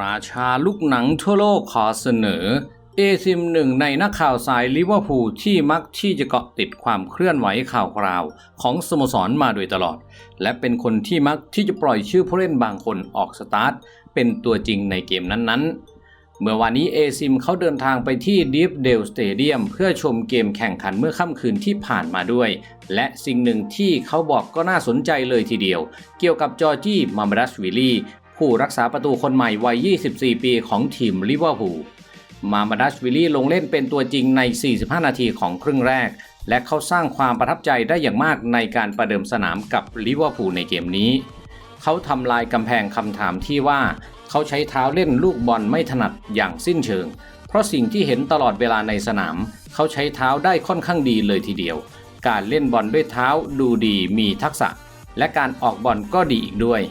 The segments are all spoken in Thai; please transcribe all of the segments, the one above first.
ราชาลูกหนังทั่วโลกขอเสนอ เอซิมหนึ่งในนักข่าวสายลิเวอร์พูลที่มักที่จะเกาะติดความเคลื่อนไหวข่าวคราว ของสโมสรมาโดยตลอด และเป็นคนที่มักที่จะปล่อยชื่อผู้เล่นบางคนออกสตาร์ท เป็นตัวจริงในเกมนั้นๆ เมื่อวานนี้เอซิมเขาเดินทางไปที่ดีฟเดลสเตเดียมเพื่อชมเกมแข่งขันเมื่อค่ำคืนที่ผ่านมาด้วย และสิ่งหนึ่งที่เขาบอกก็น่าสนใจเลยทีเดียว เกี่ยวกับจอร์จี้มามาดัสวิลลี่ ผู้รักษาประตูคนใหม่วัย 24 ปีของทีมลิเวอร์พูล มามาดัสวิลลี่ลงเล่นเป็นตัวจริงใน 45 นาทีของครึ่งแรก และเขาสร้างความประทับใจได้อย่างมากในการประเดิมสนามกับลิเวอร์พูลในเกมนี้ เขาทำลายกำแพงคำถามที่ว่าเขาใช้เท้าเล่นลูกบอลไม่ถนัดอย่างสิ้นเชิง เพราะสิ่งที่เห็นตลอดเวลาในสนาม เขาใช้เท้าได้ค่อนข้างดีเลยทีเดียว การเล่นบอลด้วยเท้าดูดีมีทักษะ และการออกบอลก็ดีอีกด้วย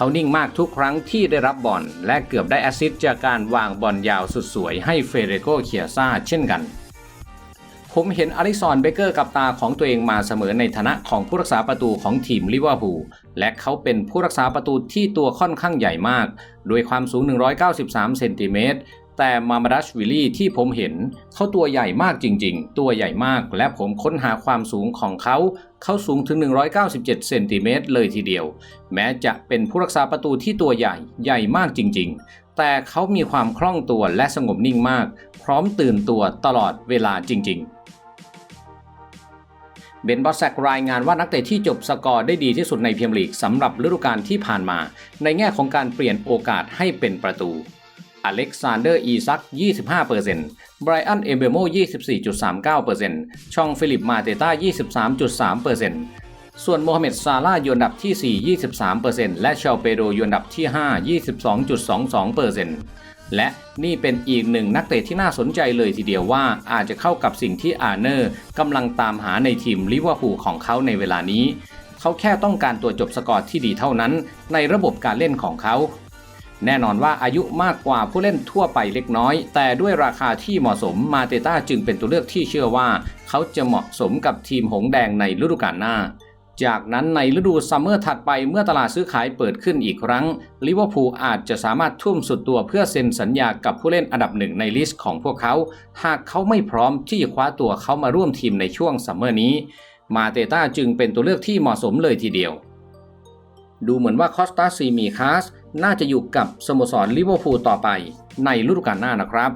เขานิ่งมากทุกครั้งที่ได้รับบอลและเกือบได้แอสซิสต์จากการวางบอลยาวสุดสวยให้เฟเรโกเคียซาเช่นกัน ผมเห็นอลิซอนเบเกอร์กับตาของตัวเองมาเสมอในฐานะของผู้รักษาประตูของทีมลิเวอร์พูลและเขาเป็นผู้รักษาประตูที่ตัวค่อนข้างใหญ่มากด้วยความสูง 193 เซนติเมตรแต่มามาดัชวิลลี่ที่ผมเห็น เขาตัวใหญ่มากจริงๆ ตัวใหญ่มากและผมค้นหาความสูงของเขา เขาสูงถึง 197 เซนติเมตรเลยทีเดียว แม้จะเป็นผู้รักษาประตูที่ตัวใหญ่ใหญ่มากจริงๆ แต่เขามีความคล่องตัวและสงบนิ่งมาก พร้อมตื่นตัวตลอดเวลาจริงๆ เบนบอสแซกรายงานว่านักเตะที่จบสกอร์ได้ดีที่สุดในพรีเมียร์ลีกสำหรับฤดูกาลที่ผ่านมา ในแง่ของการเปลี่ยนโอกาสให้เป็นประตู อเล็กซานเดอร์อีซัก 25%ไบรอัน เอเบโม 24.39%ช่องฟิลิป มาเตต้า 23.3%ส่วนโมฮัมเหม็ดซาลาห์อยู่อันดับที่ 4 23%และชาเปโดอยู่อันดับที่ 5 22.22% และนี่เป็นอีกหนึ่งนักเตะที่น่าสนใจเลยทีเดียวว่าอาจจะเข้ากับสิ่งที่อาร์เนอร์กำลังตามหาในทีมลิเวอร์พูลของเขาในเวลานี้ เขาแค่ต้องการตัวจบสกอร์ที่ดีเท่านั้น ในระบบการเล่นของเขา แน่นอนว่าอายุมากกว่าผู้เล่นทั่วไปเล็กน้อย แต่ด้วยราคาที่เหมาะสมมาเตต้าจึงเป็นตัวเลือกที่เชื่อว่า เขาจะเหมาะสมกับทีมหงแดงในฤดูกาลหน้า จากนั้นในฤดูซัมเมอร์ถัดไปเมื่อตลาดซื้อขายเปิดขึ้นอีกครั้งลิเวอร์พูลอาจจะสามารถทุ่มสุดตัวเพื่อเซ็นสัญญากับผู้เล่นอันดับหนึ่งในลิสต์ของพวกเขา หากเขาไม่พร้อมที่จะคว้าตัวเขามาร่วมทีมในช่วงซัมเมอร์นี้ มาเตต้าจึงเป็นตัวเลือกที่เหมาะสมเลยทีเดียว ดูเหมือนว่าคอสตาซีมีคาสน่าจะอยู่กับสโมสรลิเวอร์พูลต่อไปในฤดูกาลหน้านะครับ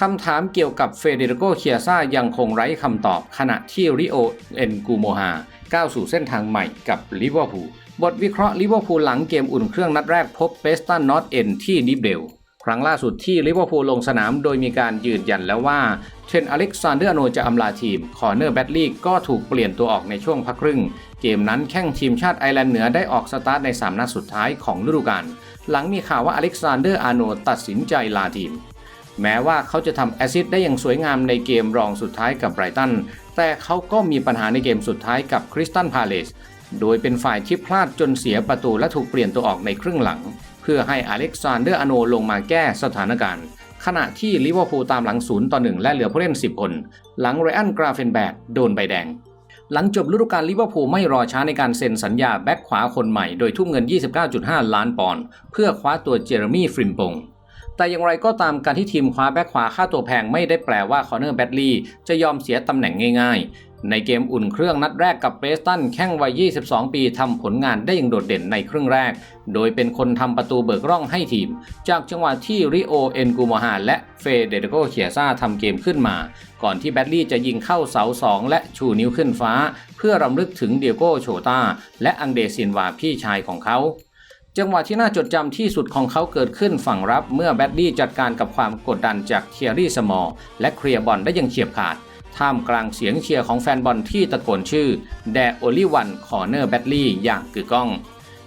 คำถามเกี่ยวกับเฟเดริโกเคียซ่ายังคงไร้คำตอบขณะที่ริโอเอ็นกูโมฮาก้าวสู่เส้นทางใหม่กับลิเวอร์พูลบทวิเคราะห์ลิเวอร์พูลหลังเกมอุ่นเครื่องนัดแรกพบเปสตันนอตเอ็นที่นิเบลครั้งล่าสุดที่ลิเวอร์พูลลงสนามโดยมีการยืนยันแล้วว่าเทรนอเล็กซานเดอร์โนจะอำลาทีม คอร์เนอร์แบดลีย์ก็ถูกเปลี่ยนตัวออกในช่วงพักครึ่ง เกมนั้นแข่งทีมชาติไอร์แลนด์เหนือได้ออกสตาร์ทใน 3 นัดสุดท้ายของฤดูกาลหลังมีข่าวว่าอเล็กซานเดอร์อาโนตัดสินใจลาทีม แม้ว่าเขาจะทำแอซิดได้อย่างสวยงามในเกมรองสุดท้ายกับไบรตัน แต่เขาก็มีปัญหาในเกมสุดท้ายกับคริสตันพาเลส โดยเป็นฝ่ายที่พลาดจนเสียประตูและถูกเปลี่ยนตัวออกในครึ่งหลัง เพื่อให้อเล็กซานเดอร์อโนลงมาแก้สถานการณ์ ขณะที่ลิเวอร์พูลตามหลังศูนย์ต่อหนึ่งและเหลือผู้เล่น 10 คน หลังไรอันกราเฟนแบกโดนใบแดงหลังจบฤดูกาลลิเวอร์พูลไม่รอช้าในการเซ็นสัญญาแบ็กขวาคนใหม่ โดยทุ่มเงิน 29.5 ล้านปอนด์เพื่อคว้าตัวเจอร์มี่ฟริมปง แต่อย่างไรก็ตามการที่ทีมคว้าแบ็กขวาค่าตัวแพงไม่ได้แปลว่าคอเนอร์แบดลีย์จะยอมเสียตำแหน่งง่ายๆ ในเกมอุ่นเครื่องนัดแรกกับเบรสตันแข่งวัย 22 ปีทำผลงานได้อย่างโดดเด่นในครึ่งแรก โดยเป็นคนทำประตูเบิกร่องให้ทีม จากจังหวะที่ริโอเอ็นกูมฮาและเฟเดริโกเคียซาทำเกมขึ้นมา ก่อนที่แบดลีย์จะยิงเข้าเสา2และชูนิ้วขึ้นฟ้า เพื่อรำลึกถึงเดียโกโชตาและอังเดซินวาพี่ชายของเขา จังหวะที่น่าจดจำที่สุดของเขาเกิดขึ้นฝั่งรับเมื่อแบดดี้จัดการกับความกดดันจากเทียรี่สมอลและเคลียร์บอลได้อย่างเฉียบขาด ท่ามกลางเสียงเชียร์ของแฟนบอลที่ตะโกนชื่อแดโอลิวันคอร์เนอร์แบดลี่อย่างกึกก้อง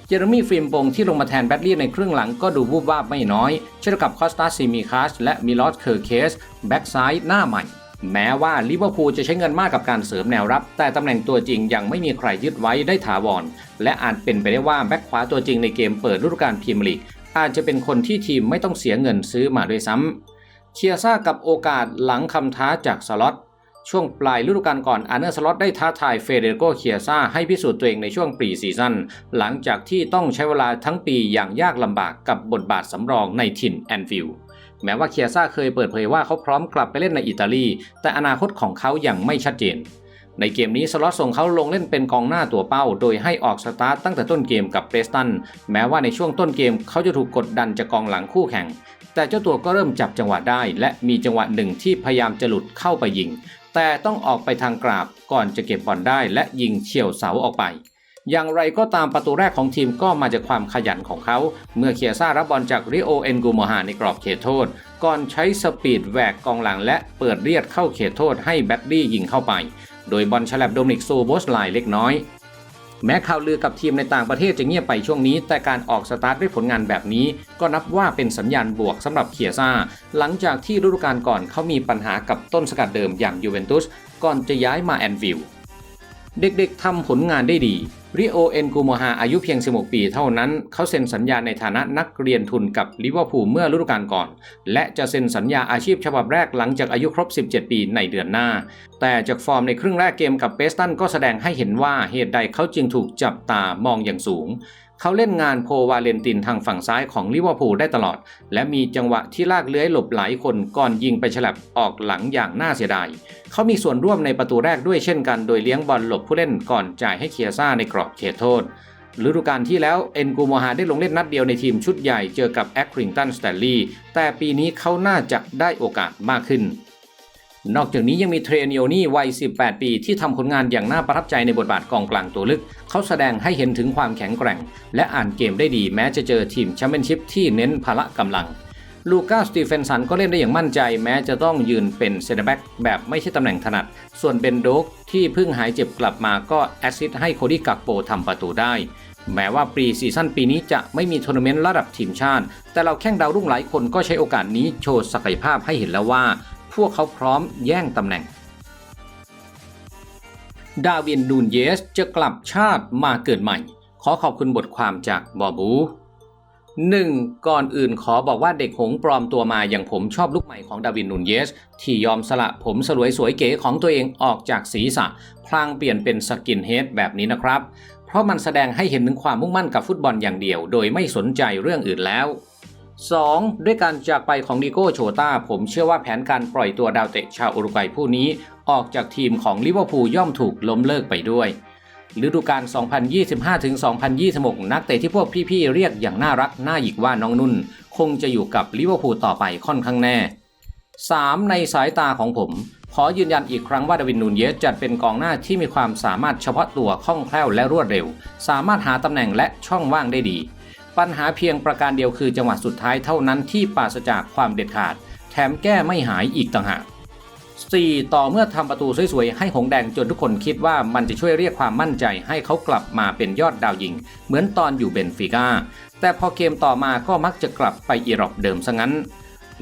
เจอร์มี่ฟิล์มปงที่ลงมาแทนแบดลี่ในครึ่งหลังก็ดูวูบวาบไม่น้อย เช่นกับคอสตาซิมิคัสและมิลอสเคอร์เคสแบ็กซ้ายหน้าใหม่ แม้ว่าลิเวอร์พูลจะใช้เงินมากกับการเสริมแนวรับ แต่ตำแหน่งตัวจริงยังไม่มีใครยึดไว้ได้ถาวร และอาจเป็นไปได้ว่าแบ็กขวาตัวจริงในเกมเปิดฤดูกาลพรีเมียร์ลีกอาจจะเป็นคนที่ทีมไม่ต้องเสียเงินซื้อมาด้วยซ้ำเชียร์ซ่ากับโอกาสหลังคำท้าจากสล็อตช่วงปลายฤดูกาลก่อนอาร์เนอร์สล็อตได้ท้าทายเฟเดรโกเคียซ่าให้พิสูจน์ตัวเองในช่วงปรีซีซั่นหลังจากที่ต้องใช้เวลาทั้งปีอย่างยากลำบากกับบทบาทสำรองในถิ่นแอนฟิลด์ แม้ว่าเคียซ่าเคยเปิดเผยว่าเขาพร้อมกลับไปเล่นในอิตาลี แต่อนาคตของเขายังไม่ชัดเจน ในเกมนี้สล็อตส่งเขาลงเล่นเป็นกองหน้าตัวเป้า โดยให้ออกสตาร์ตตั้งแต่ต้นเกมกับเปรสตัน แม้ว่าในช่วงต้นเกมเขาจะถูกกดดันจากกองหลังคู่แข่ง แต่เจ้าตัวก็เริ่มจับจังหวะได้ และมีจังหวะหนึ่งที่พยายามจะหลุดเข้าไปยิง แต่ต้องออกไปทางกราบก่อนจะเก็บบอลได้และยิงเฉี่ยวเสาออกไป อย่างไรก็ตามประตูแรกของทีมก็มาจากความขยันของเขา เมื่อเคียซ่ารับบอลจากริโอเอนกูโมฮาในกรอบเขตโทษ ก่อนใช้สปีดแหวกกองหลังและเปิดเลียดเข้าเขตโทษให้แบดดี้ยิงเข้าไป โดยบอลฉลับโดมิกโซโบสไลเล็กน้อยแม้ข่าวลือกับทีมในต่างประเทศจะเงียบไปช่วงนี้ แต่การออกสตาร์ทด้วยผลงานแบบนี้ ก็นับว่าเป็นสัญญาณบวกสำหรับเคียซ่า หลังจากที่ฤดูกาลก่อนเขามีปัญหากับต้นสกัดเดิมอย่างยูเวนตุสก่อนจะย้ายมาแอนฟิลด์ เด็กๆทำผลงานได้ดีริโอเอนกูโมฮาอายุเพียง 16 ปีเท่านั้น เขาเซ็นสัญญาในฐานะนักเรียนทุนกับลิเวอร์พูลเมื่อฤดูกาลก่อน และจะเซ็นสัญญาอาชีพฉบับแรกหลังจากอายุครบ 17 ปีในเดือนหน้า แต่จากฟอร์มในครึ่งแรกเกมกับเปสตันก็แสดงให้เห็นว่าเหตุใดเขาจึงถูกจับตามองอย่างสูง เขาเล่นงานโพวาเลนตินทางฝั่งซ้ายของลิเวอร์พูลได้ตลอด และมีจังหวะที่ลากเลื้อยหลบหลายคนก่อนยิงไปฉลับออกหลังอย่างน่าเสียดาย เขามีส่วนร่วมในประตูแรกด้วยเช่นกันโดยเลี้ยงบอลหลบผู้เล่นก่อนจ่ายให้เคียซ่าในกรอบเขตโทษฤดูกาลที่แล้วเอ็นกูโมฮาได้ลงเล่นนัดเดียวในทีมชุดใหญ่เจอกับแอคริงตันสแตนลีย์แต่ปีนี้เขาน่าจะได้โอกาสมากขึ้น นอกจากนี้ยังมีเทรนิโอนี่วัย 18 ปีที่ทำผลงานอย่างน่าประทับใจในบทบาทกองกลางตัวลึก เขาแสดงให้เห็นถึงความแข็งแกร่ง และอ่านเกมได้ดีแม้จะเจอทีมแชมเปี้ยนชิพที่เน้นพละกำลัง ลูก้าสตีเฟนสันก็เล่นได้อย่างมั่นใจ แม้จะต้องยืนเป็นเซนเตอร์แบ็กแบบไม่ใช่ตำแหน่งถนัด ส่วนเบนโดกที่เพิ่งหายเจ็บกลับมาก็แอสซิสต์ให้โคดี้กักโปทำประตูได้แม้ว่าปรีซีซั่นปีนี้จะไม่มีทัวร์นาเมนต์ระดับทีมชาติ แต่เราแข่งดาวรุ่งหลายคนก็ใช้โอกาสนี้โชว์ศักยภาพให้เห็นแล้วว่า พวกเขาพร้อมแย่งตำแหน่ง ดาวินนูนเยสจะกลับชาติมาเกิดใหม่ ขอขอบคุณบทความจากบอบู 1. ก่อนอื่นขอบอกว่าเด็กหงปลอมตัวมาอย่างผมชอบลุกใหม่ของดาวินนูนเยส ที่ยอมสละผมสลวยสวยเก๋ของตัวเองออกจากศีรษะ พลางเปลี่ยนเป็นสกินเฮดแบบนี้นะครับ เพราะมันแสดงให้เห็นถึงความมุ่งมั่นกับฟุตบอลอย่างเดียว โดยไม่สนใจเรื่องอื่นแล้ว 2. ด้วยการจากไปของดิโก้โชตาผมเชื่อว่าแผนการปล่อยตัวดาวเตะชาวอุรุกวัยผู้นี้ ออกจากทีมของลิเวอร์พูลย่อมถูกล้มเลิกไปด้วยฤดูกาล 2025-2026 นักเตะที่พวกพี่ๆ เรียกอย่างน่ารักน่าหยิกว่าน้องนุ่น คงจะอยู่กับลิเวอร์พูลต่อไปค่อนข้างแน่ 3. ในสายตาของผม ขอยืนยันอีกครั้งว่าดาวินนูนเยสจัดเป็นกองหน้าที่มีความสามารถเฉพาะตัวคล่องแคล่วและรวดเร็ว สามารถหาตำแหน่งและช่องว่างได้ดี ปัญหาเพียงประการเดียวคือจังหวะสุดท้ายเท่านั้นที่ปราศจากความเด็ดขาด แถมแก้ไม่หายอีกต่างหาก 4. ต่อเมื่อทำประตูสวยๆ ให้หงแดงจนทุกคนคิดว่ามันจะช่วยเรียกความมั่นใจให้เขากลับมาเป็นยอดดาวยิง เหมือนตอนอยู่เบนฟิก้า แต่พอเกมต่อมาก็มักจะกลับไปอีรอบเดิมซะงั้น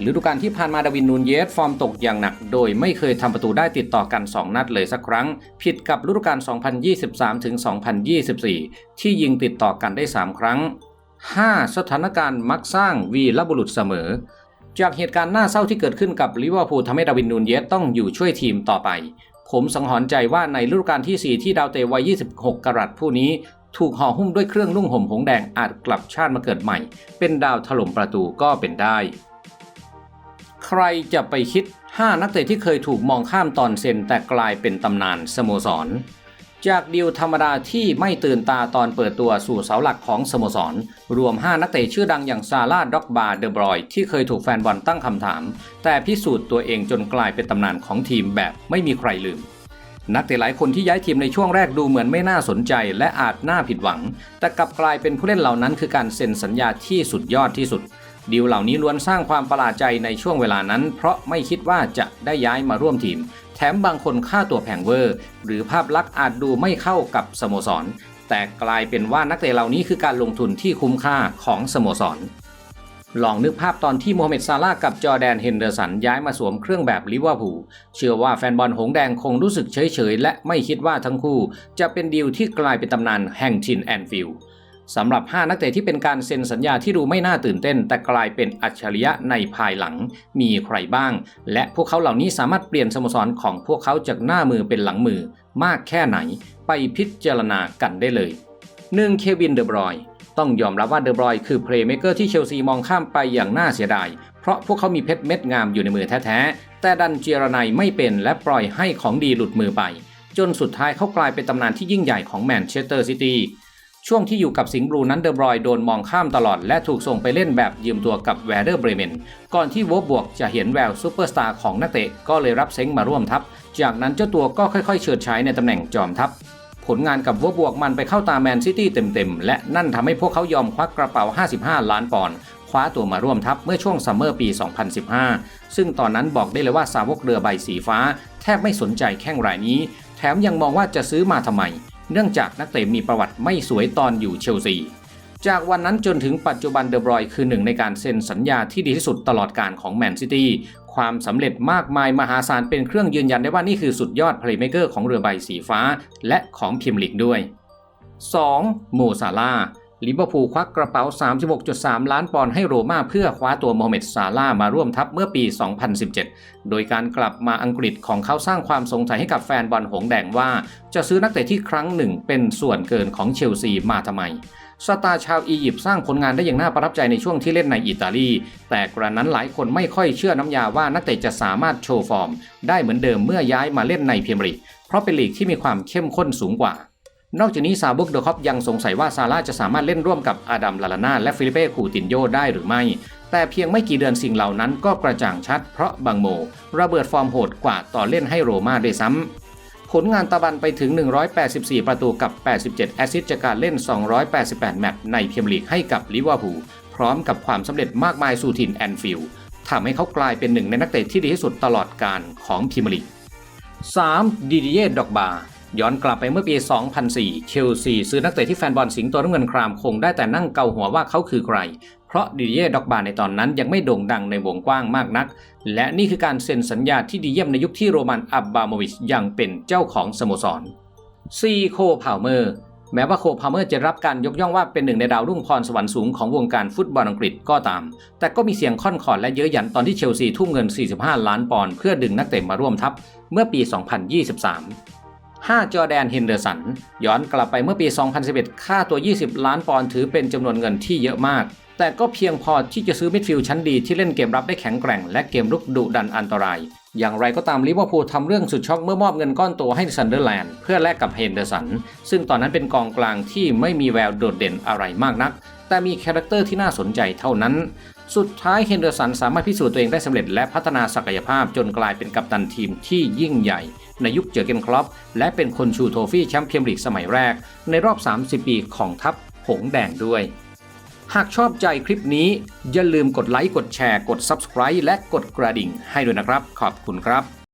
ฤดูกาลที่ผ่านมาดาวินนูนเยสฟอร์มตกอย่างหนัก โดยไม่เคยทำประตูได้ติดต่อกัน 2 นัดเลยสักครั้ง ผิดกับฤดูกาล 2023-2024 ที่ยิงติดต่อกันได้ 3 ครั้ง 5. สถานการณ์มักสร้างวีรบุรุษเสมอ จากเหตุการณ์น่าเศร้าที่เกิดขึ้นกับลิเวอร์พูลทำให้ดาวินนูนเยสต้องอยู่ช่วยทีมต่อไป ผมสังหรณ์ใจว่าในฤดูกาลที่ 4 ที่ดาวเตะวัย 26 กรัตผู้นี้ ถูกห่อหุ้มด้วยเครื่องนุ่งห่มหงแดงอาจกลับชาติมาเกิดใหม่ เป็นดาวถล่มประตูก็เป็นได้ ใครจะไปคิด 5 นักเตะที่เคยถูกมองข้ามตอนเซ็นแต่กลายเป็นตำนานสโมสร จากดีลธรรมดาที่ไม่ตื่นตาตอนเปิดตัวสู่เสาหลักของสโมสร รวม 5 นักเตะชื่อดังอย่างซาร่าด็อกบาเดอบรอย ที่เคยถูกแฟนบอลตั้งคำถาม แต่พิสูจน์ตัวเองจนกลายเป็นตำนานของทีมแบบไม่มีใครลืม นักเตะหลายคนที่ย้ายทีมในช่วงแรกดูเหมือนไม่น่าสนใจ และอาจน่าผิดหวัง แต่กลับกลายเป็นผู้เล่นเหล่านั้นคือการเซ็นสัญญาที่สุดยอดที่สุดดีลเหล่านี้ล้วนสร้างความประหลาดใจในช่วงเวลานั้น เพราะไม่คิดว่าจะได้ย้ายมาร่วมทีม มบางคนค่าตัวแพงเวอร์ หรือภาพลักษณ์อาจดูไม่เข้ากับสโมสร แต่กลายเป็นว่านักเตะเหล่านี้คือการลงทุนที่คุ้มค่าของสโมสร ลองนึกภาพตอนที่โมฮัมเหม็ดซาร่าห์กับจอแดนเฮนเดอร์สันย้ายมาสวมเครื่องแบบลิเวอร์พูลเชื่อว่าแฟนบอลหงแดงคงรู้สึกเฉยๆ และไม่คิดว่าทั้งคู่ จะเป็นดีลที่กลายเป็นตำนานแห่งทินแอนฟิลด์ สำหรับ 5 นักเตะที่เป็นการเซ็นสัญญาที่ดูไม่น่าตื่นเต้น แต่กลายเป็นอัจฉริยะในภายหลังมีใครบ้าง และพวกเขาเหล่านี้สามารถเปลี่ยนสโมสรของพวกเขาจากหน้ามือเป็นหลังมือมากแค่ไหน ไปพิจารณากันได้เลย 1. เควินเดอบรอยต้องยอมรับว่าเดอบรอยคือเพลย์เมเกอร์ที่เชลซีมองข้ามไปอย่างน่าเสียดาย เพราะพวกเขามีเพชรเม็ดงามอยู่ในมือแท้ๆ แต่ดันเจรไนายไม่เป็นและปล่อยให้ของดีหลุดมือไป จนสุดท้ายเขากลายเป็นตำนานที่ยิ่งใหญ่ของแมนเชสเตอร์ซิตี้ ช่วงที่อยู่กับสิงห์บลูนั้นเดอบรอยโดนมองข้ามตลอดและถูกส่งไปเล่นแบบยืมตัวกับแวร์เดอร์เบรเมน ก่อนที่วบบวกจะเห็นแววซูเปอร์สตาร์ของนักเตะก็เลยรับเซ้งมาร่วมทัพ จากนั้นเจ้าตัวก็ค่อย ๆ เฉิดฉายในตำแหน่งจอมทัพ ผลงานกับวบบวกมันไปเข้าตาแมนซิตี้เต็มๆ และนั่นทำให้พวกเขายอมควักกระเป๋า 55 ล้านปอนด์คว้าตัวมาร่วมทัพเมื่อช่วงซัมเมอร์ปี 2015 ซึ่งตอนนั้นบอกได้เลยว่าสาวกเรือใบสีฟ้า แทบไม่สนใจแข้งรายนี้ แถมยังมองว่าจะซื้อมาทำไม เนื่องจากนักเตะมีประวัติไม่สวยตอนอยู่เชลซี จากวันนั้นจนถึงปัจจุบันเดอบรอยคือหนึ่งในการเซ็นสัญญาที่ดีที่สุดตลอดการของแมนซิตี้ความสำเร็จมากมายมหาศาลเป็นเครื่องยืนยันได้ว่านี่คือสุดยอดเพลย์เมเกอร์ของเรือใบสีฟ้า และของพิมลิกด้วย 2. โมซาลา ลิเวอร์พูลควักกระเป๋า 36.3 ล้านปอนด์ให้โรม่าเพื่อคว้าตัวโมฮัมเหม็ดซาลาห์มาร่วมทัพเมื่อปี 2017 โดยการกลับมาอังกฤษของเขาสร้างความสงสัยให้กับแฟนบอลหงแดงว่า จะซื้อนักเตะที่ครั้งหนึ่งเป็นส่วนเกินของเชลซีมาทำไมสตาร์ชาวอียิปต์สร้างผลงานได้อย่างน่าประทับใจในช่วงที่เล่นในอิตาลี แต่กระนั้นหลายคนไม่ค่อยเชื่อน้ำยาว่านักเตะจะสามารถโชว์ฟอร์ม ได้เหมือนเดิมเมื่อย้ายมาเล่นในพรีเมียร์ลีกเพราะเป็นลีกที่มีความเข้มข้นสูงกว่า นอกจากนี้ซาบุกเดอคอปยังสงสัยว่าซาร่าจะสามารถเล่นร่วมกับอาดัมลาลานาและฟิลิเป้คูตินโยได้หรือไม่ แต่เพียงไม่กี่เดือนสิ่งเหล่านั้นก็กระจ่างชัดเพราะบางโม ระเบิดฟอร์มโหดกว่าต่อเล่นให้โรมาด้วยซ้ำผลงานตะบันไปถึง 184 ประตูกับ 87 แอสซิสต์จากการเล่น 288 แมตช์ในพรีเมียร์ลีกให้กับลิเวอร์พูลพร้อมกับความสำเร็จมากมายสู่ถิ่นแอนฟิลด์ทำให้เขากลายเป็นหนึ่งในนักเตะที่ดีที่สุดตลอดการของพรีมลีก 3. ดิดิเย่ดอกบา ย้อนกลับไปเมื่อปี 2004 เชลซีซื้อนักเตะที่แฟนบอลสิงโตน้ำเงินครามคงได้แต่นั่งเกาหัวว่าเขาคือใคร เพราะดิดิเย่ด็อกบาในตอนนั้นยังไม่โด่งดังในวงกว้างมากนัก และนี่คือการเซ็นสัญญาที่ดีเยี่ยมในยุคที่โรมันอับบาโมวิชยังเป็นเจ้าของสโมสรซีโคพาวเมอร์แม้ว่าโคพาวเมอร์จะรับการยกย่องว่าเป็นหนึ่งในดาวรุ่งพรสวรรค์สูงของวงการฟุตบอลอังกฤษก็ตาม แต่ก็มีเสียงค่อนขอดและเย้ยหยันตอนที่เชลซีทุ่มเงิน 45 ล้านปอนด์เพื่อดึงนักเตะมาร่วมทัพเมื่อปี 2023 5 จอแดนเฮนเดอร์สัน ย้อนกลับไปเมื่อปี 2011 ค่าตัว 20 ล้านปอนด์ถือเป็นจำนวนเงินที่เยอะมาก แต่ก็เพียงพอที่จะซื้อมิดฟิลด์ชั้นดีที่เล่นเกมรับได้แข็งแกร่ง และเกมรุกดุดันอันตราย อย่างไรก็ตามลิเวอร์พูลทำเรื่องสุดช็อกเมื่อมอบเงินก้อนโตให้ซันเดอร์แลนด์เพื่อแลกกับเฮนเดอร์สัน ซึ่งตอนนั้นเป็นกองกลางที่ไม่มีแววโดดเด่นอะไรมากนัก แต่มีคาแรคเตอร์ที่น่าสนใจเท่านั้นสุดท้ายเฮนเดอร์สันสามารถพิสูจน์ตัวเองได้สำเร็จและพัฒนาศักยภาพจนกลายเป็นกัปตันทีมที่ยิ่งใหญ่ ในยุคเจอเกนคลอปและเป็นคนชูโทฟี่แชมป์พรีเมียร์ลีกสมัยแรก ในรอบ 30 ปีของทัพหงแดงด้วย หากชอบใจคลิปนี้ อย่าลืมกดไลค์กดแชร์กด Subscribe และกดกระดิ่งให้ด้วยนะครับ ขอบคุณครับ